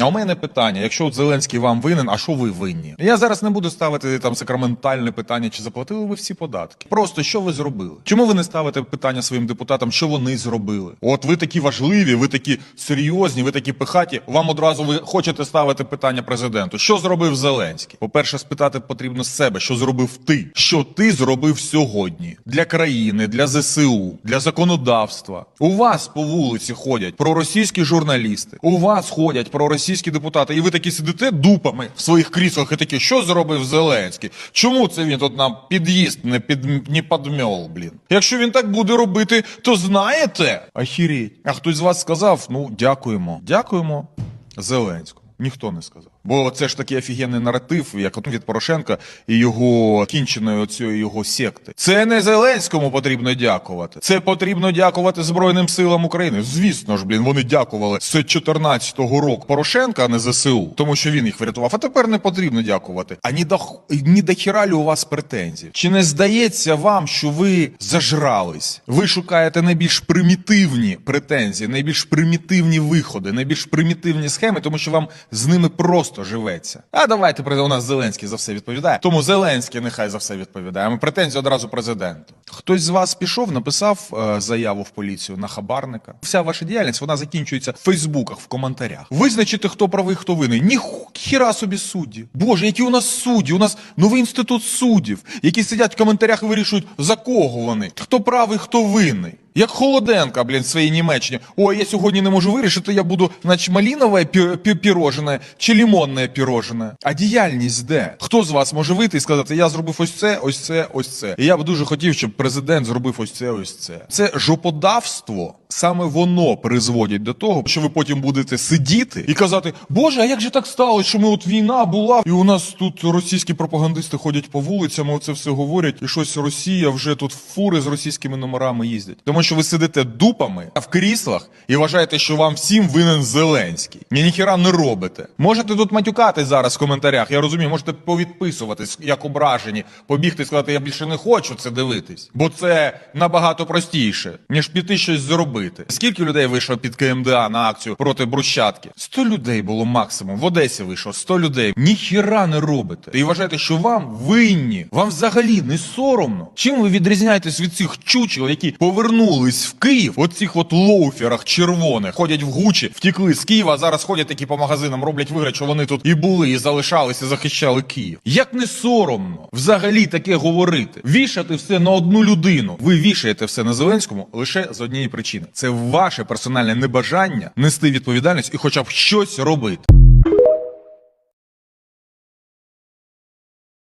А у мене питання: якщо от Зеленський вам винен, а що ви винні? Я зараз не буду ставити там сакраментальне питання, чи заплатили ви всі податки. Просто що ви зробили? Чому ви не ставите питання своїм депутатам, що вони зробили? От ви такі важливі, ви такі серйозні, ви такі пихаті. Вам одразу ви хочете ставити питання президенту. Що зробив Зеленський? По-перше, спитати потрібно себе, що зробив ти, що ти зробив сьогодні для країни, для ЗСУ, для законодавства. У вас по вулиці ходять проросійські журналісти, у вас ходять проросійські депутати, і ви такі сидите дупами в своїх кріслах і такі, що зробив Зеленський? Чому це він тут нам під'їзд не під не подмьол, блін? Якщо він так буде робити, то знаєте? Ахіріть. А хтось з вас сказав: ну дякуємо, дякуємо Зеленському. Ніхто не сказав. Бо це ж такий офігенний наратив, як от від Порошенка і його кінченої оцієї його секти. Це не Зеленському потрібно дякувати. Це потрібно дякувати Збройним силам України. Звісно ж, блін, вони дякували з 14-го року Порошенка, а не ЗСУ, тому що він їх врятував. А тепер не потрібно дякувати. А ні до ні до хіралі у вас претензії. Чи не здається вам, що ви зажрались? Ви шукаєте найбільш примітивні претензії, найбільш примітивні виходи, найбільш примітивні схеми, тому що вам з ними просто живеться. А давайте у нас Зеленський за все відповідає. Тому Зеленський нехай за все відповідає. Ми претензії одразу президенту. Хтось з вас пішов, написав е, заяву в поліцію на хабарника. Вся ваша діяльність вона закінчується в Фейсбуках, в коментарях. Визначити, хто правий, хто винний. Ніхіра собі судді. Боже, які у нас судді? У нас новий інститут суддів, які сидять в коментарях і вирішують, за кого вони, хто правий, хто винний. Як Холоденка, блін, в своїй Німеччині. О, я сьогодні не можу вирішити, я буду, значить, малінове пі- пі- чи лімонне пірожене. А діяльність де? Хто з вас може вийти і сказати, я зробив ось це, ось це, ось це. І я б дуже хотів, щоб президент зробив ось це, ось це. Це жоподавство. Саме воно призводить до того, що ви потім будете сидіти і казати: Боже, а як же так сталося, що ми от війна була, і у нас тут російські пропагандисти ходять по вулицям, оце все говорять, і щось Росія вже тут фури з російськими номерами їздять. Тому що ви сидите дупами в кріслах і вважаєте, що вам всім винен Зеленський. Ні, ніхіра не робите. Можете тут матюкати зараз в коментарях. Я розумію, можете повідписуватись як ображені, побігти і сказати, я більше не хочу це дивитись, бо це набагато простіше, ніж піти щось зробити. Скільки людей вийшло під КМДА на акцію проти брусчатки? 100 людей було максимум. В Одесі вийшло 100 людей. Ніхіра не робите. І вважаєте, що вам винні. Вам взагалі не соромно. Чим ви відрізняєтесь від цих чучел, які повернулись в Київ, от цих от лоуферах червоних, ходять в Гучі, втікли з Києва, зараз ходять такі по магазинам, роблять вигляд, що вони тут і були, і залишалися, і захищали Київ. Як не соромно взагалі таке говорити? Вішати все на одну людину. Ви вішаєте все на Зеленському лише з однієї причини: це ваше персональне небажання нести відповідальність і хоча б щось робити.